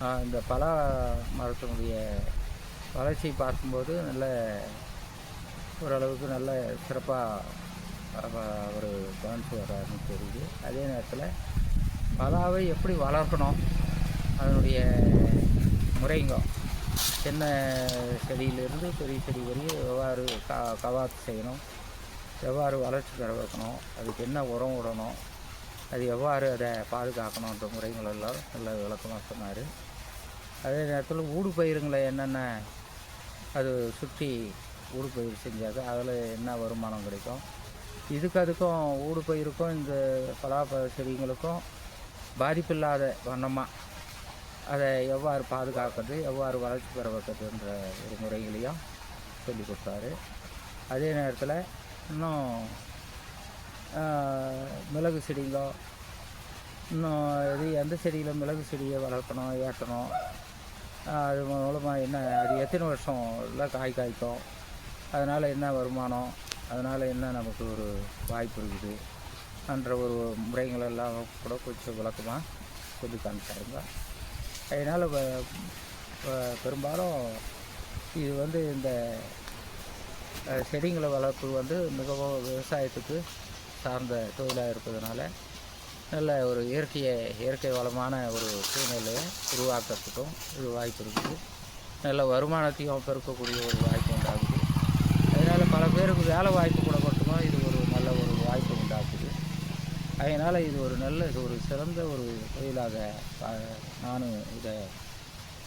இந்த பலா மரத்தினுடைய வளர்ச்சியை பார்க்கும்போது நல்ல ஓரளவுக்கு நல்ல சிறப்பாக அவர் கவனித்து வர்றாருன்னு தெரியுது. அதே நேரத்தில் பலாவை எப்படி வளர்க்கணும்? அதனுடைய முறைங்க சின்ன செடியிலிருந்து பெரிய செடி வரையும் எவ்வாறு கா கவாத்து செய்யணும்? எவ்வாறு வளர்ச்சி பெற வைக்கணும்? அதுக்கு என்ன உரம் விடணும்? அது எவ்வாறு அதை பாதுகாக்கணுன்ற முறைகளெல்லாம் நல்ல விளக்கமாக சொன்னார். அதே நேரத்தில் ஊடு பயிருங்களை என்னென்ன? அது சுற்றி ஊடு பயிர் செஞ்சாக்க அதில் என்ன வருமானம் கிடைக்கும்? இதுக்கு அதுக்கும் ஊடு பயிருக்கும் இந்த பலாப்பழ செடிங்களுக்கும் பாதிப்பில்லாத வண்ணமாக அதை எவ்வாறு பாதுகாக்கிறது எவ்வாறு வளர்ச்சி பெற வைக்கிறதுன்ற ஒரு முறைகளையும் சொல்லி கொடுத்தாரு. அதே நேரத்தில் இன்னும் மிளகு செடிங்களோ இன்னும் இது எந்த செடியில் மிளகு செடியை வளர்க்கணும் ஏற்றணும் அது மூலமாக என்ன அது எத்தனை வருஷம் இல்லை காய் காய்க்கும்? அதனால் என்ன வருமானம்? அதனால் என்ன நமக்கு ஒரு வாய்ப்பு இருக்குது? என்ற ஒரு முறைகள் எல்லாம் கூட கொஞ்சம் விளக்கமாக சொல்லி காமிச்சாருங்க. அதனால் பெரும்பாலும் இது வந்து இந்த செடிங்களை வளர்ப்பு வந்து மிகவும் விவசாயத்துக்கு சார்ந்த தொழிலாக இருப்பதனால நல்ல ஒரு இயற்கையை இயற்கை வளமான ஒரு சூழ்நிலையை உருவாக்கிறதுக்கும் இது வாய்ப்பு இருக்குது. நல்ல வருமானத்தையும் பெருக்கக்கூடிய ஒரு வாய்ப்பு உண்டாகுது. அதனால் பல பேருக்கு வேலை வாய்ப்பு கூட மட்டும் இது ஒரு நல்ல ஒரு வாய்ப்பு உண்டாக்குது. அதனால் இது ஒரு நல்ல இது ஒரு சிறந்த ஒரு தொழிலாக பா- நானும் இதை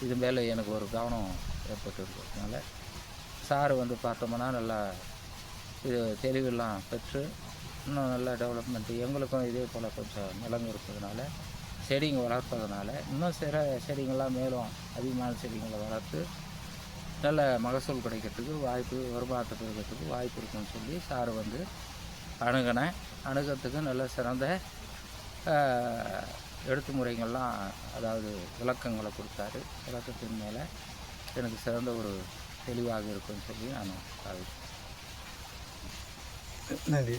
இது மேலே எனக்கு ஒரு கவனம் ஏற்பட்டிருக்கிறதுனால சார் வந்து பார்த்தோம்னா நல்லா இது தெளிவெல்லாம் பெற்று இன்னும் நல்லா டெவலப்மெண்ட்டு எங்களுக்கும் இதே போல் கொஞ்சம் நிலம் இருப்பதனால செடிங்க வளர்ப்பதனால இன்னும் சில செடிங்கள்லாம் மேலும் அதிகமான செடிங்களை வளர்த்து நல்ல மகசூல் கிடைக்கிறதுக்கு வாய்ப்பு வருமானத்தை பெருக்கிறதுக்கு வாய்ப்பு இருக்குன்னு சொல்லி சார் வந்து அணுகினேன். அணுகிறதுக்கு நல்ல சிறந்த எடுத்து முறைகள்லாம் அதாவது விளக்கங்களை கொடுத்தாரு. விளக்கத்தின் மேலே எனக்கு சிறந்த ஒரு தெளிவாக இருக்குன்னு சொல்லி நான் நன்றி.